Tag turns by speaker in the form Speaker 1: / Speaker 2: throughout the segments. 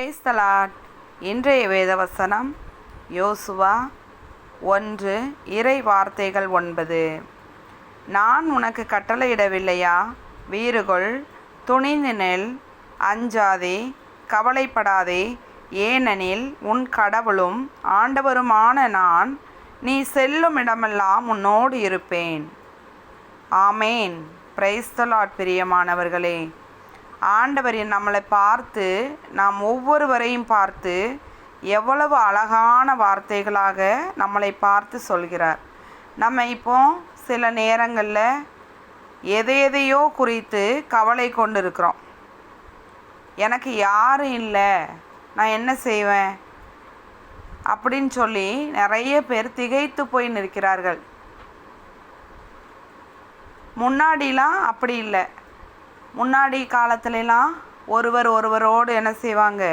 Speaker 1: கிரைஸ்தலாட் இன்றைய வேதவசனம் யோசுவா ஒன்று இறை வார்த்தைகள் ஒன்பது. நான் உனக்கு கட்டளையிடவில்லையா? வீறுகொள் துணிந்து நெல் அஞ்சாதே கவலைப்படாதே. ஏனெனில் உன் கடவுளும் ஆண்டவருமான நான் நீ செல்லும் இடமெல்லாம் உன்னோடு இருப்பேன். ஆமேன். பிரைஸ்தலாட் பிரியமானவர்களே. ஆண்டவர் நம்மளை பார்த்து நாம் ஒவ்வொருவரையும் பார்த்து எவ்வளவு அழகான வார்த்தைகளாக நம்மளை பார்த்து சொல்கிறார். நம்ம இப்போ சில நேரங்களில் எதை எதையோ குறித்து கவலை கொண்டு இருக்கிறோம் எனக்கு யாரும் இல்லை நான் என்ன செய்வேன்? அப்படின்னு சொல்லி நிறைய பேர் திகைத்து போய் நிற்கிறார்கள். முன்னாடிலாம் அப்படி இல்லை. முன்னாடி காலத்துலலாம் ஒருவர் ஒருவரோடு என்ன செய்வாங்க?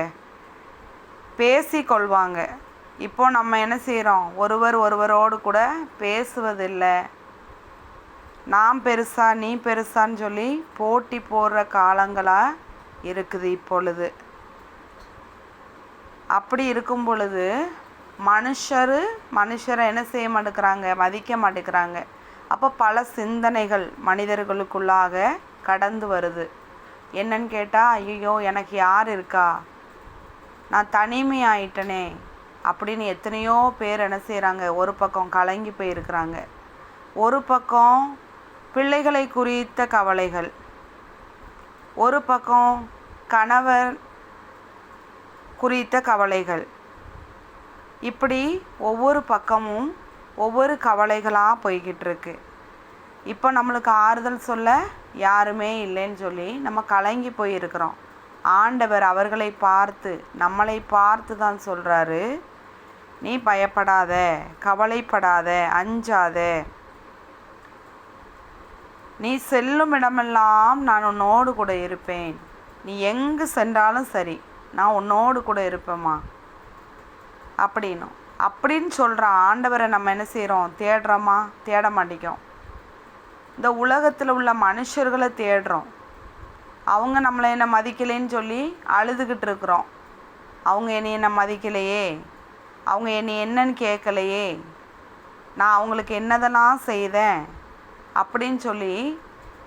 Speaker 1: பேசி கொள்வாங்க இப்போ நம்ம என்ன செய்கிறோம் ஒருவர் ஒருவரோடு கூட பேசுவதில்லை. நான் பெருசா நீ பெருசான்னு சொல்லி போட்டி போடுற காலங்களாக இருக்குது இப்பொழுது. அப்படி இருக்கும் பொழுது மனுஷர் மனுஷரை என்ன செய்ய மாட்டேங்கிறாங்க? மதிக்க மாட்டேங்கிறாங்க. அப்போ பல சிந்தனைகள் மனிதர்களுக்குள்ளாக கடந்து வருது. என்னன்னு கேட்டால் ஐயோ எனக்கு யார் இருக்கா? நான் தனிமையாயிட்டனே. அப்படின்னு எத்தனையோ பேர் என்ன செய்கிறாங்க ஒரு பக்கம் கலங்கி போயிருக்கிறாங்க. ஒரு பக்கம் பிள்ளைகளை குறித்த கவலைகள். ஒரு பக்கம் கணவர் குறித்த கவலைகள். இப்படி ஒவ்வொரு பக்கமும் ஒவ்வொரு கவலைகளாக போய்கிட்டு இருக்கு. இப்போ நம்மளுக்கு ஆறுதல் சொல்ல யாருமே இல்லைன்னு சொல்லி நம்ம கலங்கி போயிருக்கிறோம். ஆண்டவர் அவர்களை பார்த்து நம்மளை பார்த்து தான் சொல்கிறாரு நீ பயப்படாத கவலைப்படாத அஞ்சாத. நீ செல்லும் இடமெல்லாம் நான் உன்னோடு கூட இருப்பேன். நீ எங்கு சென்றாலும் சரி நான் உன்னோடு கூட இருப்பேம்மா. அப்படின்னும் அப்படின்னு சொல்கிற ஆண்டவரை நம்ம என்ன செய்கிறோம் தேடுறோமா தேட மாட்டேங்கிறோம். இந்த உலகத்தில் உள்ள மனுஷர்களை தேடுறோம். அவங்க நம்மளை என்ன மதிக்கலைன்னு சொல்லி அழுதுகிட்டு இருக்கிறோம். அவங்க என்னை என்ன மதிக்கலையே? அவங்க என்னை என்னன்னு கேட்கலையே? நான் அவங்களுக்கு என்னதெல்லாம் செய்தேன்? அப்படின்னு சொல்லி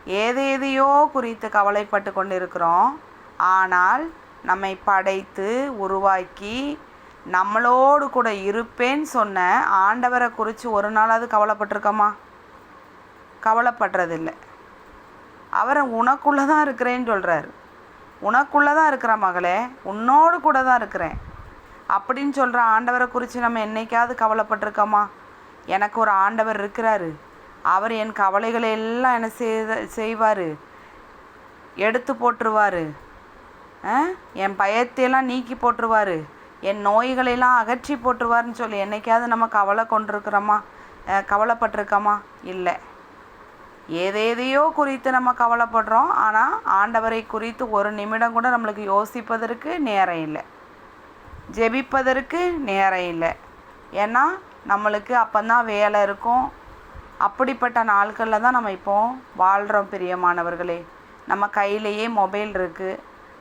Speaker 1: ஏதேதையோ குறித்து கவலைப்பட்டு கொண்டு இருக்கிறோம் ஆனால் நம்மை படைத்து உருவாக்கி நம்மளோடு கூட இருப்பேன்னு சொன்ன ஆண்டவரை குறித்து ஒரு நாளாவது கவலைப்பட்டிருக்கோமா? கவலைப்படுறதில்ல. அவரை உனக்குள்ளே தான் இருக்கிறேன்னு சொல்கிறாரு உனக்குள்ளே தான் இருக்கிற மகளே உன்னோடு கூட தான் இருக்கிறேன். அப்படின்னு சொல்கிற ஆண்டவரை குறித்து நம்ம என்னைக்காவது கவலைப்பட்டிருக்கோமா? எனக்கு ஒரு ஆண்டவர் இருக்கிறாரு. அவர் என் கவலைகளை எல்லாம் என்ன செய்த செய்வார். எடுத்து போட்டுருவார். என் பயத்தையெல்லாம் நீக்கி போட்டுருவார். என் நோய்களையெல்லாம் அகற்றி போட்டுருவார்னு சொல்லி என்னைக்காவது நம்ம கவலை கொண்டிருக்கிறோமா? கவலைப்பட்டிருக்கோமா? இல்லை. ஏதேதையோ குறித்து நம்ம கவலைப்படுறோம். ஆனால் ஆண்டவரை குறித்து ஒரு நிமிடம் கூட நம்மளுக்கு யோசிப்பதற்கு நேரம் இல்லை. ஜெபிப்பதற்கு நேரம் இல்லை. ஏன்னா நம்மளுக்கு அப்போந்தான் வேலை இருக்கும். அப்படிப்பட்ட நாட்களில் தான் நம்ம இப்போ வாழ்கிறோம் பிரியமானவர்களே. நம்ம கையிலேயே மொபைல் இருக்குது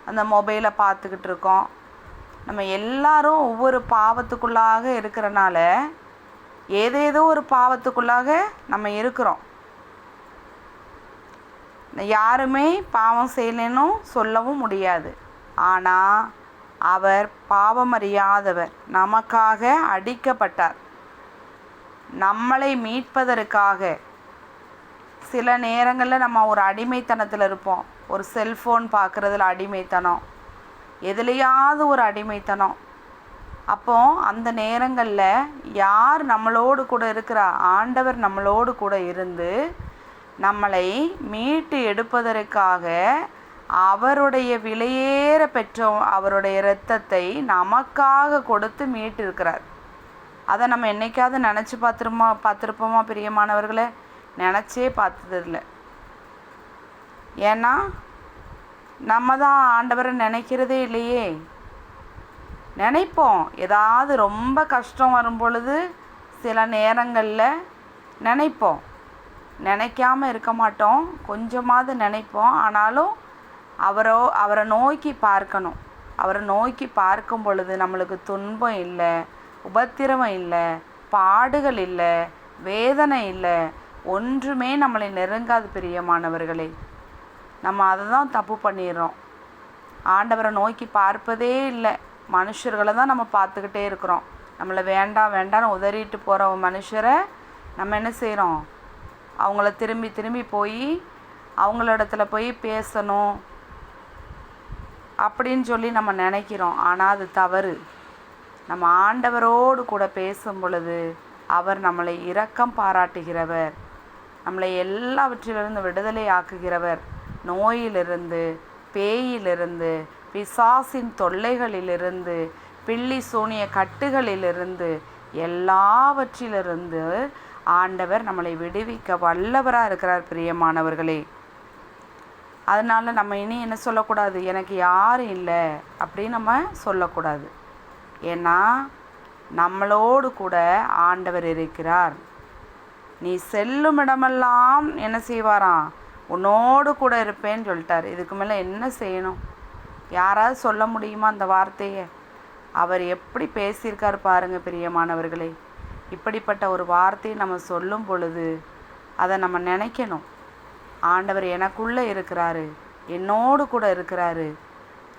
Speaker 1: அந்த மொபைலை பார்த்துக்கிட்டு இருக்கோம். நம்ம எல்லாரும் ஒவ்வொரு பாவத்துக்குள்ளாக இருக்கிறனால ஏதேதோ ஒரு பாவத்துக்குள்ளாக நம்ம இருக்கிறோம். யாருமே பாவம் செய்யலைன்னு சொல்லவும் முடியாது. ஆனால் அவர் பாவமறியாதவர் நமக்காக அடிக்கப்பட்டார். நம்மளை மீட்பதற்காக. சில நேரங்களில் நம்ம ஒரு அடிமைத்தனத்தில் இருப்போம். ஒரு செல்ஃபோன் பார்க்குறதுல அடிமைத்தனம். எதுலையாவது ஒரு அடிமைத்தனம். அப்போ அந்த நேரங்களில் யார் நம்மளோடு கூட இருக்கிறா? ஆண்டவர் நம்மளோடு கூட இருந்து நம்மளை மீட்டு எடுப்பதற்காக அவருடைய விலையேற பெற்ற அவருடைய இரத்தத்தை நமக்காக கொடுத்து மீட்டிருக்கிறார் அதை நம்ம என்னைக்காவது நினச்சி பார்த்துருமா பார்த்துருப்போமா பிரியமானவர்களை? நினச்சே பார்த்ததில்ல. ஏன்னா நம்ம தான் ஆண்டவரை நினைக்கிறதே இல்லையே. நினைப்போம். ஏதாவது ரொம்ப கஷ்டம் வரும் பொழுது சில நேரங்களில் நினைப்போம். நினைக்காம இருக்க மாட்டோம். கொஞ்சமாவது நினைப்போம். ஆனாலும் அவரோ அவரை நோக்கி பார்க்கணும். அவரை நோக்கி பார்க்கும் பொழுது நம்மளுக்கு துன்பம் இல்லை உபத்திரவம் இல்லை பாடுகள் இல்லை வேதனை இல்லை. ஒன்றுமே நம்மளை நெருங்காது பிரியமானவர்களே. நம்ம அதை தான் தப்பு பண்ணிடுறோம். ஆண்டவரை நோக்கி பார்ப்பதே இல்லை. மனுஷர்களை தான் நம்ம பார்த்துக்கிட்டே இருக்கிறோம். நம்மளை வேண்டாம் வேண்டாம்னு உதறிட்டு போகிற மனுஷரை நம்ம என்ன செய்கிறோம் அவங்கள திரும்பி திரும்பி போய் அவங்களிடத்துல போய் பேசணும் அப்படின்னு சொல்லி நம்ம நினைக்கிறோம். ஆனால் அது தவறு. நம்ம ஆண்டவரோடு கூட பேசும் பொழுது அவர் நம்மளை இரக்கம் பாராட்டுகிறவர். நம்மளை எல்லாவற்றிலிருந்து விடுதலை ஆக்குகிறவர். நோயிலிருந்து பேயிலிருந்து பிசாசின் தொல்லைகளிலிருந்து பில்லி சூனிய கட்டுகளிலிருந்து எல்லாவற்றிலிருந்து ஆண்டவர் நம்மளை விடுவிக்க வல்லவராக இருக்கிறார் பிரியமானவர்களே. அதனால் நம்ம இனி என்ன சொல்லக்கூடாது? எனக்கு யாரும் இல்லை அப்படின்னு நம்ம சொல்லக்கூடாது. ஏன்னா நம்மளோடு கூட ஆண்டவர் இருக்கிறார். நீ செல்லும் இடமெல்லாம் என்ன செய்வாராம்? உன்னோடு கூட இருப்பேன்னு சொல்லிட்டார். இதுக்கு மேலே என்ன செய்யணும்? யாராவது சொல்ல முடியுமா அந்த வார்த்தையை? அவர் எப்படி பேசியிருக்கார் பாருங்கள் பிரியமானவர்களே. இப்படிப்பட்ட ஒரு வார்த்தையை நம்ம சொல்லும் பொழுது அதை நம்ம நினைக்கணும். ஆண்டவர் எனக்குள்ளே இருக்கிறாரு என்னோடு கூட இருக்கிறாரு.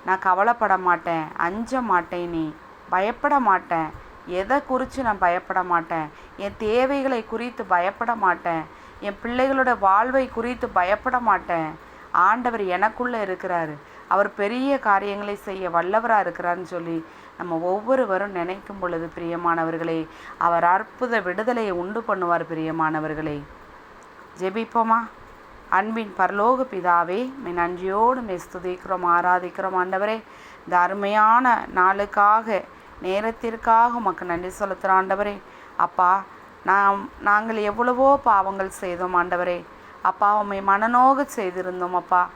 Speaker 1: நான் கவலைப்பட மாட்டேன் அஞ்ச மாட்டேன் நீ பயப்பட மாட்டேன். எதை குறித்து நான் பயப்பட மாட்டேன்? என் தேவைகளை குறித்து பயப்பட மாட்டேன். என் பிள்ளைகளோட வாழ்வை குறித்து பயப்பட மாட்டேன். ஆண்டவர் எனக்குள்ளே இருக்கிறாரு. அவர் பெரிய காரியங்களை செய்ய வல்லவராக இருக்கிறாருன்னு சொல்லி நம்ம ஒவ்வொருவரும் நினைக்கும் பொழுது பிரியமானவர்களே அவர் அற்புத விடுதலையை உண்டு பண்ணுவார் பிரியமானவர்களே. ஜெபிப்போமா? அன்பின் பரலோக பிதாவே மே நன்றியோடு மே ஸ்துதிக்கிறோம் ஆராதிக்கிறோம் ஆண்டவரே. இந்த அருமையான நாளுக்காக நேரத்திற்காக உமக்கு நன்றி செலுத்துகிற ஆண்டவரே. அப்பா நாம் நாங்கள் எவ்வளவோ பாவங்கள் செய்தோம் ஆண்டவரே. அப்பா உண்மை மனநோக செய்திருந்தோம் அப்பா.